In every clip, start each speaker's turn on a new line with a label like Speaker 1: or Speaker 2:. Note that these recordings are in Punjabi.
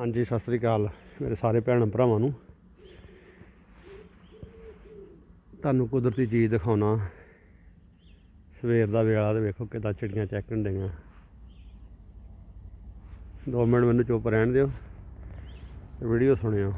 Speaker 1: ਹਾਂਜੀ, ਸਤਿ ਸ੍ਰੀ ਅਕਾਲ ਮੇਰੇ ਸਾਰੇ ਭੈਣ ਭਰਾਵਾਂ ਨੂੰ। ਤੁਹਾਨੂੰ ਕੁਦਰਤੀ ਚੀਜ਼ ਦਿਖਾਉਣਾ। ਸਵੇਰ ਦਾ ਵੇਲਾ ਤੇ ਵੇਖੋ ਕਿਦਾਂ ਚਿੜੀਆਂ ਚੈੱਕਣ ਡਈਆਂ। ਦੋ ਮਿੰਟ ਮੈਨੂੰ ਚੁੱਪ ਰਹਿਣ ਦਿਓ ਤੇ ਵੀਡੀਓ ਸੁਣਿਓ।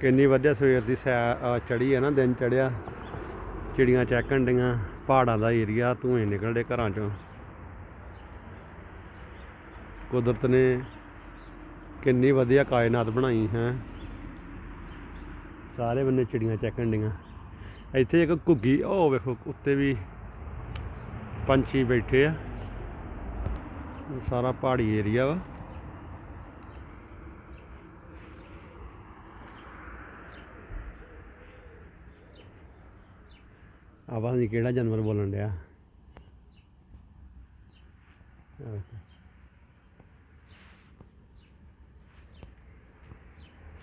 Speaker 1: ਕਿੰਨੀ ਵਧੀਆ ਸਵੇਰ ਦੀ ਸੈ ਚੜੀ ਹੈ ਨਾ, ਦਿਨ ਚੜਿਆ ਚਿੜੀਆਂ ਚੈੱਕਣ ਡੀਆਂ ਪਹਾੜਾਂ ਦਾ ਏਰੀਆ, ਧੂਏ ਨਿਕਲਦੇ ਘਰਾਂ ਚੋਂ। ਕੁਦਰਤ ਨੇ ਕਿੰਨੀ ਵਧੀਆ ਕਾਇਨਾਤ ਬਣਾਈ ਹੈ। ਸਾਰੇ ਬੰਨੇ ਚਿੜੀਆਂ ਚੈੱਕਣ ਡੀਆਂ ਇੱਥੇ ਇੱਕ ਘੁੱਗੀ, ਉਹ ਵੇਖੋ, ਉੱਤੇ ਵੀ ਪੰਛੀ ਬੈਠੇ ਆ। ਸਾਰਾ ਪਹਾੜੀ ਏਰੀਆ ਵਾ। ਆਵਾਜ਼ ਨਹੀਂ, ਕਿਹੜਾ ਜਾਨਵਰ ਬੋਲਣ ਡਿਆ?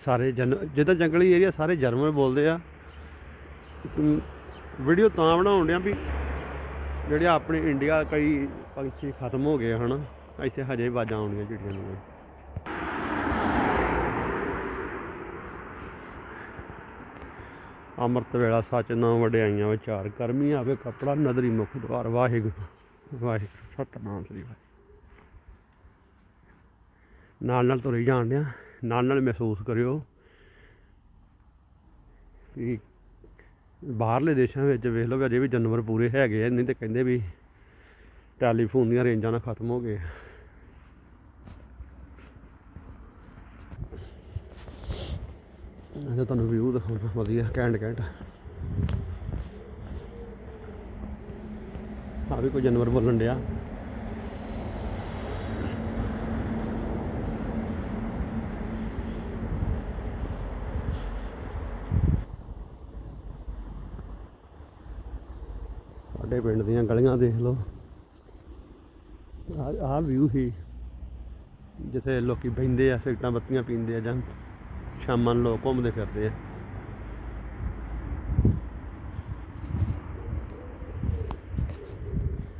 Speaker 1: ਸਾਰੇ ਜਨ, ਜਿੱਦਾਂ ਜੰਗਲੀ ਏਰੀਆ, ਸਾਰੇ ਜਰਮਨ ਬੋਲਦੇ ਆ। ਵੀਡੀਓ ਤਾਂ ਬਣਾਉਣ ਡਿਆ ਵੀ ਜਿਹੜੇ ਆਪਣੇ ਇੰਡੀਆ ਕਈ ਪੰਛੀ ਖਤਮ ਹੋ ਗਏ ਹਨ, ਇੱਥੇ ਹਜੇ ਵੀ ਆਵਾਜ਼ਾਂ ਆਉਂਦੀਆਂ ਚਿੜੀਆਂ ਨੂੰ। ਅੰਮ੍ਰਿਤ ਵੇਲਾ ਸੱਚ ਨਾ ਵਡਿਆਈਆਂ ਵਿਚਾਰ ਕਰਮੀ ਆਵੇ ਕਪੜਾ ਨਦਰੀ ਮੁਖ ਦਵਾਰ ਵਾਹਿਗੁਰੂ ਵਾਹਿਗੁਰੂ, ਸਤਨਾਮ ਸ੍ਰੀ ਵਾਹਿਗੁਰੂ। ਨਾਲ ਨਾਲ ਤੁਰੇ ਜਾਣ ਡਿਆ, ਨਾਲ ਨਾਲ ਮਹਿਸੂਸ ਕਰਿਓ ਕਿ ਬਾਹਰਲੇ ਦੇਸ਼ਾਂ ਵਿੱਚ ਵੇਖ ਲਓ ਵੀ ਅਜੇ ਵੀ ਜਾਨਵਰ ਪੂਰੇ ਹੈਗੇ ਆ, ਨਹੀਂ ਤੇ ਕਹਿੰਦੇ ਵੀ ਟੈਲੀਫੋਨ ਦੀਆਂ ਰੇਂਜਾਂ ਨਾ ਖਤਮ ਹੋ ਗਏ ਇਹ ਤੁਹਾਨੂੰ ਵਿਊ ਦਿਖਾਉਣਾ ਵਧੀਆ, ਘੈਂਟ ਘੈਂਟ। ਆ ਵੀ ਕੋਈ ਜਾਨਵਰ ਬੋਲਣ ਡਿਆ। ਸਾਡੇ ਪਿੰਡ ਦੀਆਂ ਗਲੀਆਂ ਦੇਖ ਲਓ। ਆਹ ਵਿਊ ਹੀ ਜਿੱਥੇ ਲੋਕੀ ਬਹਿੰਦੇ ਆ, ਸਿਗਰਟਾਂ ਬੱਤੀਆਂ ਪੀਂਦੇ ਆ ਜਾਂ ਸ਼ਾਮਾਂ ਨੂੰ ਲੋਕ ਘੁੰਮਦੇ ਫਿਰਦੇ ਆ।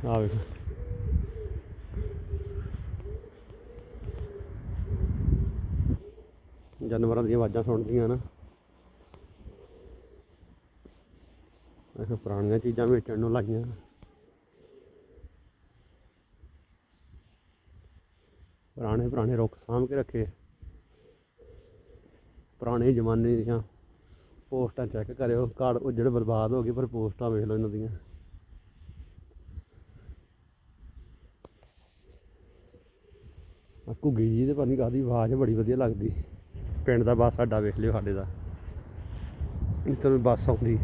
Speaker 1: ਆ ਵੇਖੋ। ਜਾਨਵਰਾਂ ਦੀਆਂ ਆਵਾਜ਼ਾਂ ਸੁਣਦੀਆਂ ਨਾ। ਇਹ ਪੁਰਾਣੀਆਂ ਚੀਜ਼ਾਂ ਵੇਚਣ ਨੂੰ ਲਾਈਆਂ। ਪੁਰਾਣੇ ਪੁਰਾਣੇ ਰੁੱਖ ਸਾਂਭ ਕੇ ਰੱਖੇ। ਪੁਰਾਣੇ ਜ਼ਮਾਨੇ ਦੀਆਂ ਪੋਸਟਾਂ ਚੈੱਕ ਕਰਿਓ। ਕਾਰਡ ਉਹ ਜਿਹੜੇ ਬਰਬਾਦ ਹੋ ਗਏ ਪਰ ਪੋਸਟਾਂ ਵੇਖ ਲਓ ਇਹਨਾਂ ਦੀਆਂ। ਆ ਘੁੱਗੀ ਜੀ ਤੇ ਪਤਾ ਨਹੀਂ ਕਾਹਦੀ ਆਵਾਜ਼ ਬੜੀ ਵਧੀਆ ਲੱਗਦੀ। ਪਿੰਡ ਦਾ ਬੱਸ ਸਾਡਾ ਵੇਖ ਲਿਓ ਸਾਡੇ ਦਾ। ਇੱਥੇ ਵੀ ਬੱਸ ਆਉਂਦੀ।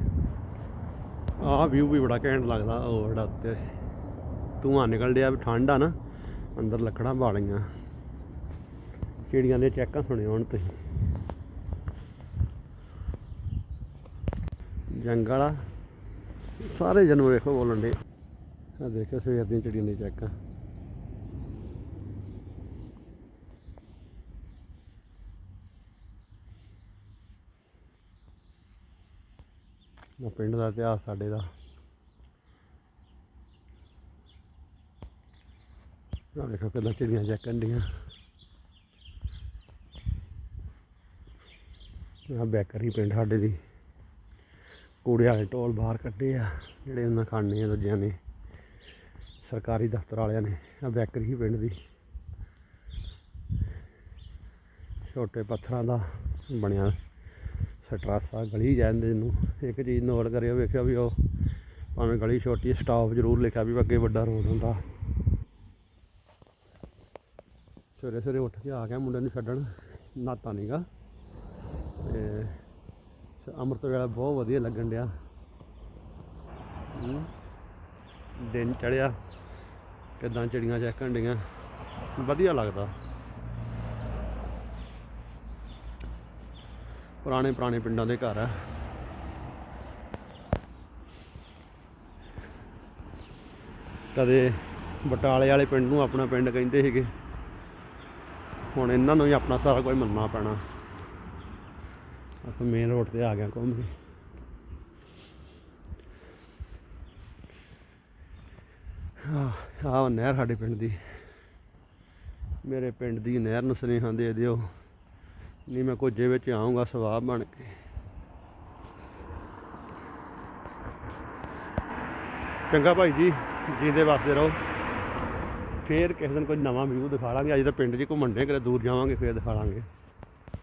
Speaker 1: ਆਹ ਵਿਊ ਵੀ ਬੜਾ ਘੈਂਟ ਲੱਗਦਾ, ਉਹ ਜਿਹੜਾ ਉੱਤੇ ਧੂੰਆਂ ਨਿਕਲ ਡਿਆ ਵੀ ਠੰਡ ਆ ਨਾ, ਅੰਦਰ ਲੱਕੜਾਂ ਬਾਲੀਆਂ। ਚਿੜੀਆਂ ਦੇ ਚੈੱਕਾਂ ਸੁਣਿਓ ਹੁਣ ਤੁਸੀਂ। ਜੰਗ ਵਾਲਾ। ਸਾਰੇ ਜਾਨਵਰ ਵੇਖੋ ਬੋਲਣ ਦੇ। ਆ ਦੇਖੋ ਸਵੇਰ ਦੀਆਂ ਚਿੜੀਆਂ ਦੇ ਚੈੱਕਾਂ। ਆ ਪਿੰਡ ਦਾ ਇਤਿਹਾਸ ਸਾਡੇ ਦਾ। ਆ ਦੇਖੋ ਕਿੰਨਾ ਚਿੜੀਆਂ ਚੈੱਕਣ ਡੀਆਂ। ਆ ਬੈਕਰੀ ਪਿੰਡ ਸਾਡੇ ਦੀ। ਕੂੜੇ ਵਾਲੇ ਢੋਲ ਬਾਹਰ ਕੱਢੇ ਆ, ਜਿਹੜੇ ਉਹਨਾਂ ਖਾਣੇ ਆ ਦੂਜਿਆਂ ਨੇ, ਸਰਕਾਰੀ ਦਫ਼ਤਰ ਵਾਲਿਆਂ ਨੇ ਆ ਬੈਕਰੀ ਹੀ ਪਿੰਡ ਦੀ। ਛੋਟੇ ਪੱਥਰਾਂ ਦਾ ਬਣਿਆ ਸਟਰਾਸਾ ਗਲੀ ਜਾਂਦੇ ਨੂੰ, ਇੱਕ ਚੀਜ਼ ਨੋਟ ਕਰਿਓ, ਵੇਖਿਓ ਵੀ ਉਹ ਭਾਵੇਂ ਗਲੀ ਛੋਟੀ ਸਟਾਪ ਜ਼ਰੂਰ ਲਿਖਿਆ ਵੀ ਅੱਗੇ ਵੱਡਾ ਰੋਡ ਹੁੰਦਾ। ਸਵੇਰੇ ਸਵੇਰੇ ਉੱਠ ਕੇ ਆ ਗਿਆ ਮੁੰਡੇ ਨੂੰ ਛੱਡਣ, ਨਾਤਾ ਨੀਗਾ, ਤੇ ਸ- ਅੰਮ੍ਰਿਤ ਵੇਲਾ ਬਹੁਤ ਵਧੀਆ ਲੱਗਣ ਡਿਆ। ਦਿਨ ਚੜਿਆ, ਕਿਦਾਂ ਚਿੜੀਆਂ ਚੈੱਕਣ ਡੀਆਂ ਵਧੀਆ ਲੱਗਦਾ। ਪੁਰਾਣੇ ਪੁਰਾਣੇ ਪਿੰਡਾਂ ਦੇ ਘਰ ਆ। ਕਦੇ ਬਟਾਲੇ ਵਾਲੇ ਪਿੰਡ ਨੂੰ ਆਪਣਾ ਪਿੰਡ ਕਹਿੰਦੇ ਸੀਗੇ। ਹੁਣ ਇਹਨਾਂ ਨੂੰ ਹੀ ਆਪਣਾ ਸਾਰਾ ਕੁਝ ਮੰਨਣਾ ਪੈਣਾ। ਆਪਾਂ ਮੇਨ ਰੋਡ ਤੇ ਆ ਗਿਆ ਘੁੰਮ ਕੇ। ਆਹ ਨਹਿਰ ਸਾਡੇ ਪਿੰਡ ਦੀ। ਮੇਰੇ ਪਿੰਡ ਦੀ ਨਹਿਰ ਨੂੰ ਸੁਨੇਹਾ ਦੇ ਦਿਓ। ਨਹੀਂ ਮੈਂ ਕੋਜੇ ਵਿੱਚ ਆਉਂਗਾ ਸਵਾਬ ਬਣ ਕੇ। ਚੰਗਾ ਭਾਈ ਜੀ ਜੀਂਦੇ ਵਸਦੇ ਰਹੋ। ਫੇਰ ਕਿਸੇ ਦਿਨ ਕੋਈ ਨਵਾਂ ਵਿਊ ਦਿਖਾ ਲਾਂਗੇ। ਅੱਜ ਤਾਂ ਪਿੰਡ 'ਚ ਘੁੰਮਣ ਦੇ ਕਿਤੇ ਦੂਰ ਜਾਵਾਂਗੇ, ਫੇਰ ਦਿਖਾ ਲਾਂਗੇ।